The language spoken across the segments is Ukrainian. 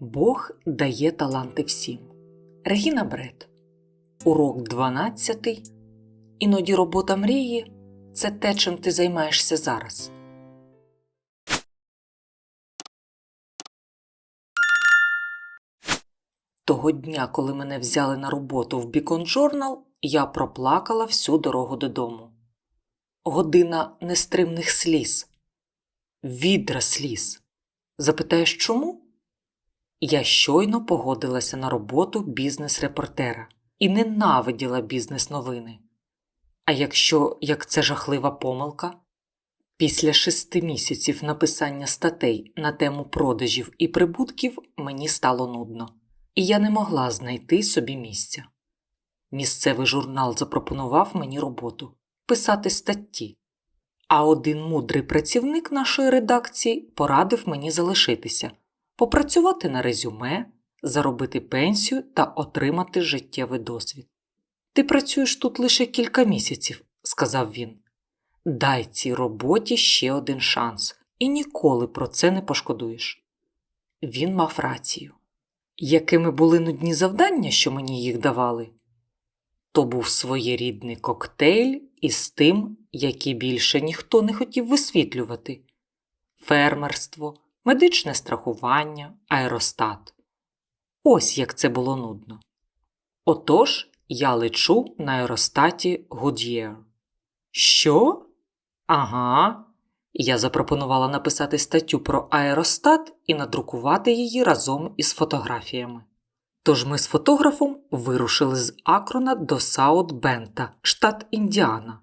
Бог дає таланти всім. Регіна Бред. Урок 12. Іноді робота мрії це те, чим ти займаєшся зараз. Того дня, коли мене взяли на роботу в Beacon Journal, я проплакала всю дорогу додому. Година нестримних сліз. Відра сліз. Запитаєш чому? Я щойно погодилася на роботу бізнес-репортера і ненавиділа бізнес-новини. А якщо як це жахлива помилка? Після шести місяців написання статей на тему продажів і прибутків мені стало нудно, і я не могла знайти собі місця. Місцевий журнал запропонував мені роботу писати статті, а один мудрий працівник нашої редакції порадив мені залишитися, попрацювати на резюме, заробити пенсію та отримати життєвий досвід. Ти працюєш тут лише кілька місяців, сказав він. Дай цій роботі ще один шанс і ніколи про це не пошкодуєш. Він мав рацію. Якими були нудні завдання, що мені їх давали? То був своєрідний коктейль із тим, який більше ніхто не хотів висвітлювати фермерство, медичне страхування, аеростат. Ось як це було нудно. Отож, я лечу на аеростаті Goodyear. Що? Ага. Я запропонувала написати статтю про аеростат і надрукувати її разом із фотографіями. Тож ми з фотографом вирушили з Акрона до Саут-Бента, штат Індіана.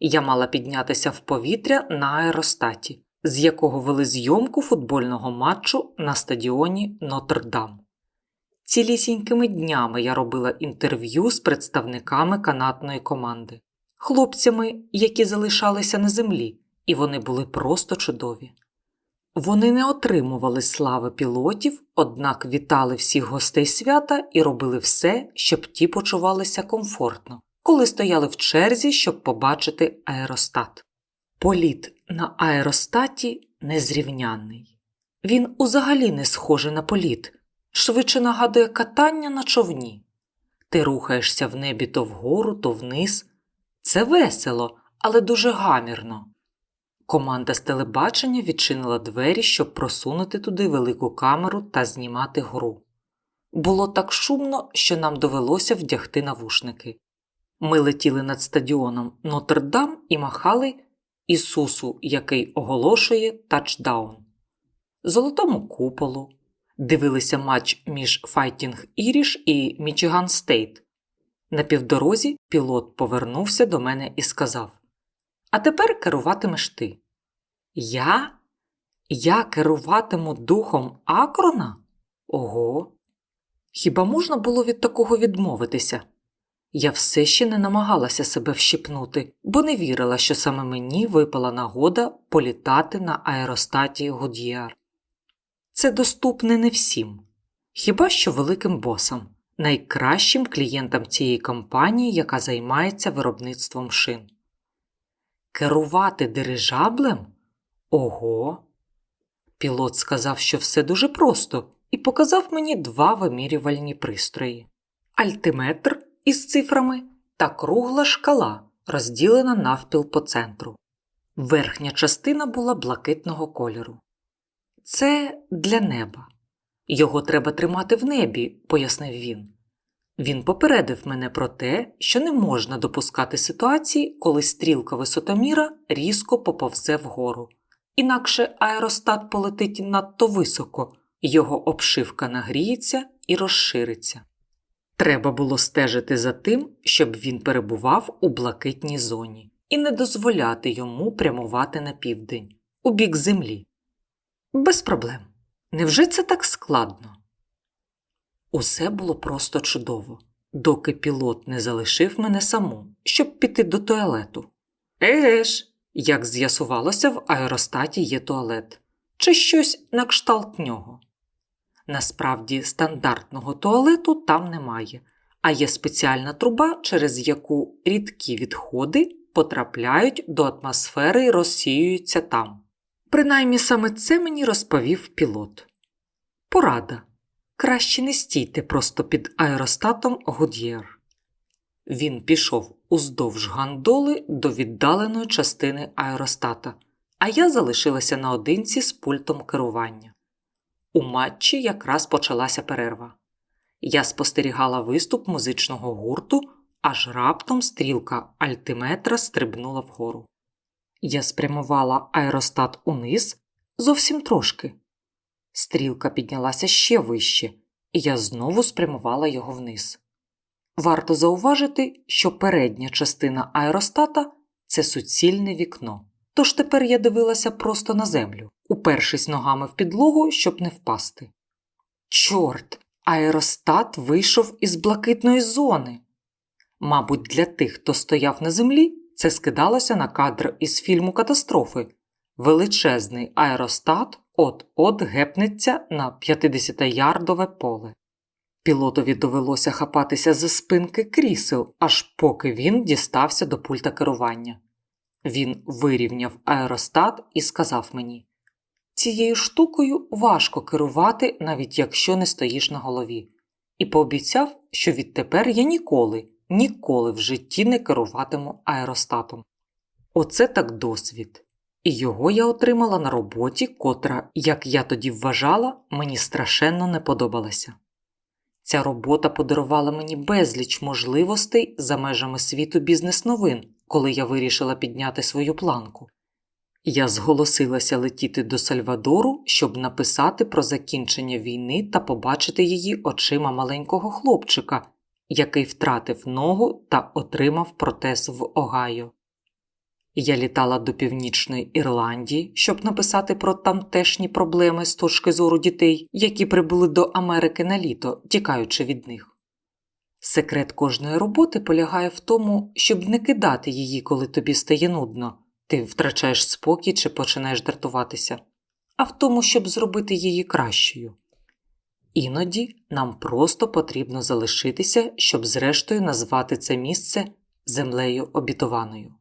Я мала піднятися в повітря на аеростаті, з якого вели зйомку футбольного матчу на стадіоні Нотр-Дам. Цілісінькими днями я робила інтерв'ю з представниками канатної команди, хлопцями, які залишалися на землі, і вони були просто чудові. Вони не отримували слави пілотів, однак вітали всіх гостей свята і робили все, щоб ті почувалися комфортно, коли стояли в черзі, щоб побачити аеростат. Політ на аеростаті незрівнянний. Він узагалі не схожий на політ, швидше нагадує катання на човні. Ти рухаєшся в небі то вгору, то вниз. Це весело, але дуже гамірно. Команда з телебачення відчинила двері, щоб просунути туди велику камеру та знімати гру. Було так шумно, що нам довелося вдягти навушники. Ми летіли над стадіоном Нотр-Дам і махали Ісусу, який оголошує тачдаун, золотому куполу, дивилися матч між Fighting Irish і Мічиган Стейт. На півдорозі пілот повернувся до мене і сказав: А тепер керуватимеш ти. Я? Я керуватиму духом Акрона? Ого. Хіба можна було від такого відмовитися? Я все ще не намагалася себе вщипнути, бо не вірила, що саме мені випала нагода політати на аеростаті Годіар. Це доступне не всім, хіба що великим босам, найкращим клієнтам цієї компанії, яка займається виробництвом шин. Керувати дирижаблем? Ого. Пілот сказав, що все дуже просто, і показав мені два вимірювальні пристрої: альтиметр із цифрами та кругла шкала, розділена навпіл по центру. Верхня частина була блакитного кольору. Це для неба. Його треба тримати в небі, пояснив він. Він попередив мене про те, що не можна допускати ситуації, коли стрілка висотоміра різко поповзе вгору. Інакше аеростат полетить надто високо, його обшивка нагріється і розшириться. Треба було стежити за тим, щоб він перебував у блакитній зоні і не дозволяти йому прямувати на південь, у бік землі. Без проблем. Невже це так складно? Усе було просто чудово, доки пілот не залишив мене саму, щоб піти до туалету. Еге ж, як з'ясувалося, в аеростаті є туалет чи щось на кшталт нього. Насправді, стандартного туалету там немає, а є спеціальна труба, через яку рідкі відходи потрапляють до атмосфери і розсіюються там. Принаймні саме це мені розповів пілот. Порада. краще не стійте просто під аеростатом Гуд'єр. Він пішов уздовж гандоли до віддаленої частини аеростата, а я залишилася наодинці з пультом керування. У матчі якраз почалася перерва. Я спостерігала виступ музичного гурту, аж раптом стрілка альтиметра стрибнула вгору. Я спрямувала аеростат униз зовсім трошки. Стрілка піднялася ще вище, і я знову спрямувала його вниз. Варто зауважити, що передня частина аеростата це суцільне вікно. Тож тепер я дивилася просто на землю, упершись ногами в підлогу, щоб не впасти. Чорт, аеростат вийшов із блакитної зони. Мабуть, для тих, хто стояв на землі, це скидалося на кадр із фільму катастрофи. Величезний аеростат от-от гепнеться на 50-ярдове поле. Пілотові довелося хапатися за спинки крісел, аж поки він дістався до пульта керування. Він вирівняв аеростат і сказав мені: Цією штукою важко керувати, навіть якщо не стоїш на голові, і пообіцяв, що відтепер я ніколи, ніколи в житті не керуватиму аеростатом. Оце так досвід. І його я отримала на роботі, котра, як я тоді вважала, мені страшенно не подобалася. Ця робота подарувала мені безліч можливостей за межами світу бізнес-новин, коли я вирішила підняти свою планку. Я зголосилася летіти до Сальвадору, щоб написати про закінчення війни та побачити її очима маленького хлопчика, який втратив ногу та отримав протез в Огайо. Я літала до Північної Ірландії, щоб написати про тамтешні проблеми з точки зору дітей, які прибули до Америки на літо, тікаючи від них. Секрет кожної роботи полягає в тому, щоб не кидати її, коли тобі стає нудно, ти втрачаєш спокій чи починаєш дратуватися, а в тому, щоб зробити її кращою. Іноді нам просто потрібно залишитися, щоб зрештою назвати це місце землею обітованою.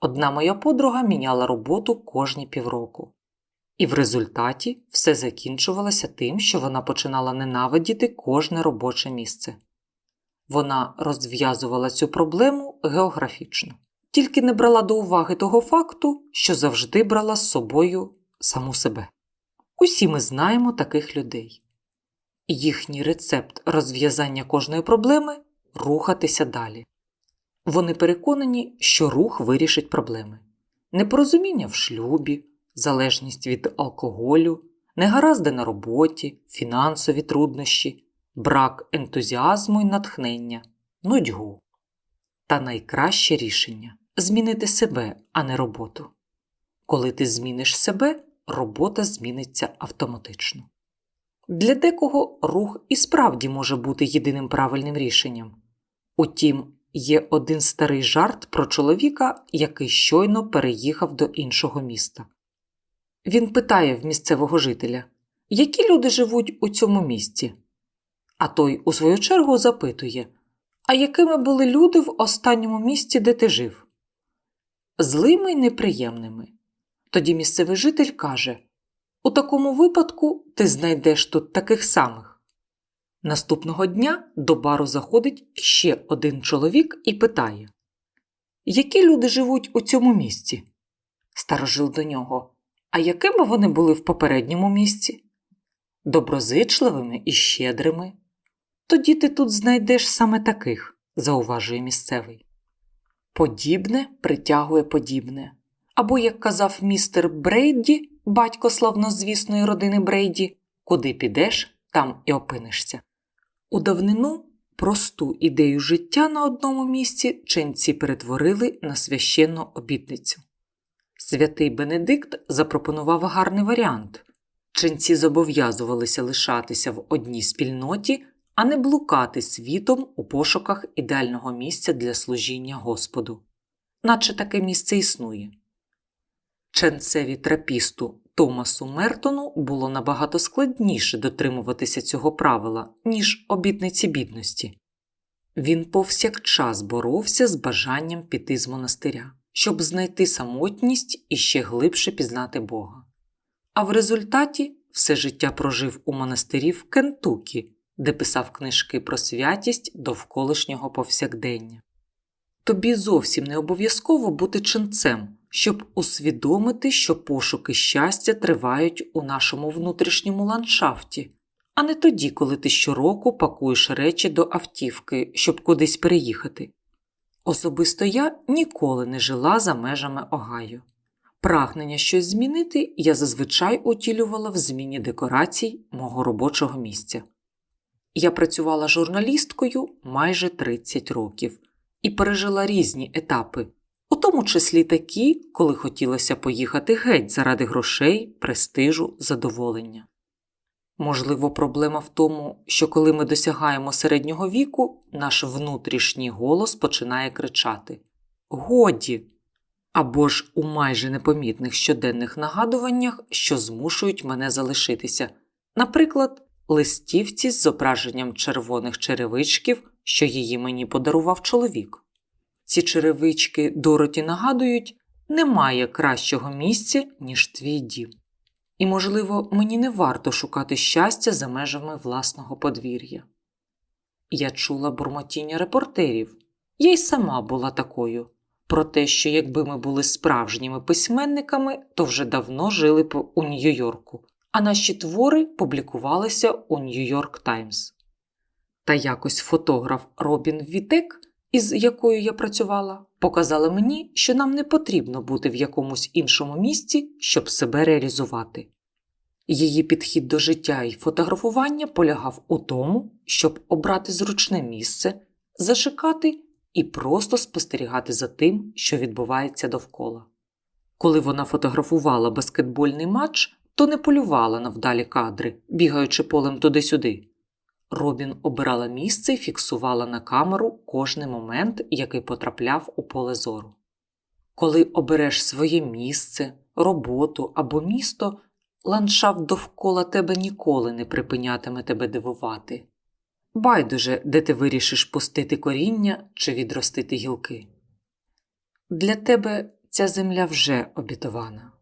Одна моя подруга міняла роботу кожні півроку. І в результаті все закінчувалося тим, що вона починала ненавидіти кожне робоче місце. Вона розв'язувала цю проблему географічно, тільки не брала до уваги того факту, що завжди брала з собою саму себе. Усі ми знаємо таких людей. Їхній рецепт розв'язання кожної проблеми рухатися далі. Вони переконані, що рух вирішить проблеми. Непорозуміння в шлюбі, залежність від алкоголю, негаразди на роботі, фінансові труднощі, брак ентузіазму і натхнення, нудьгу. Та найкраще рішення змінити себе, а не роботу. Коли ти зміниш себе, робота зміниться автоматично. Для декого рух і справді може бути єдиним правильним рішенням. Утім, Є один старий жарт про чоловіка, який щойно переїхав до іншого міста. Він питає в місцевого жителя, які люди живуть у цьому місті. А той, у свою чергу, запитує, а якими були люди в останньому місті, де ти жив? Злими й неприємними. Тоді місцевий житель каже У такому випадку ти знайдеш тут таких самих. Наступного дня до бару заходить ще один чоловік і питає Які люди живуть у цьому місці? Старожил до нього. А якими вони були в попередньому місці? Доброзичливими і щедрими. Тоді ти тут знайдеш саме таких, зауважує місцевий. Подібне притягує подібне. Або, як казав містер Брейді, батько славнозвісної родини Брейді, куди підеш, там і опинишся. У давнину просту ідею життя на одному місці ченці перетворили на священну обітницю. Святий Бенедикт запропонував гарний варіант ченці зобов'язувалися лишатися в одній спільноті, а не блукати світом у пошуках ідеального місця для служіння Господу, наче таке місце існує. Ченцеві трапісту Томасу Мертону було набагато складніше дотримуватися цього правила, ніж обітниці бідності. Він повсякчас боровся з бажанням піти з монастиря, щоб знайти самотність і ще глибше пізнати Бога. А в результаті все життя прожив у монастирі в Кентукі, де писав книжки про святість довколишнього повсякдення. Тобі зовсім не обов'язково бути ченцем, щоб усвідомити, що пошуки щастя тривають у нашому внутрішньому ландшафті, а не тоді, коли ти щороку пакуєш речі до автівки, щоб кудись переїхати. Особисто я ніколи не жила за межами Огайо. Прагнення щось змінити я зазвичай утілювала в зміні декорацій мого робочого місця. Я працювала журналісткою майже 30 років і пережила різні етапи, у тому числі такі, коли хотілося поїхати геть заради грошей, престижу, задоволення. Можливо, проблема в тому, що коли ми досягаємо середнього віку, наш внутрішній голос починає кричати Годі! Або ж у майже непомітних щоденних нагадуваннях, що змушують мене залишитися, наприклад, листівці з зображенням червоних черевичків, що її мені подарував чоловік. Ці черевички Дороті нагадують, немає кращого місця, ніж твій дім. І, можливо, мені не варто шукати щастя за межами власного подвір'я. Я чула бурмотіння репортерів, я й сама була такою, про те, що якби ми були справжніми письменниками, то вже давно жили б у Нью-Йорку, а наші твори публікувалися у Нью-Йорк Таймс. Та якось фотограф Робін Вітек, із якою я працювала, показала мені, що нам не потрібно бути в якомусь іншому місці, щоб себе реалізувати. Її підхід до життя і фотографування полягав у тому, щоб обрати зручне місце, зачекати і просто спостерігати за тим, що відбувається довкола. Коли вона фотографувала баскетбольний матч, то не полювала на вдалі кадри, бігаючи полем туди-сюди. Робін обирала місце і фіксувала на камеру кожний момент, який потрапляв у поле зору. Коли обереш своє місце, роботу або місто, ландшафт довкола тебе ніколи не припинятиме тебе дивувати. Байдуже, де ти вирішиш пустити коріння чи відростити гілки. Для тебе ця земля вже обітована.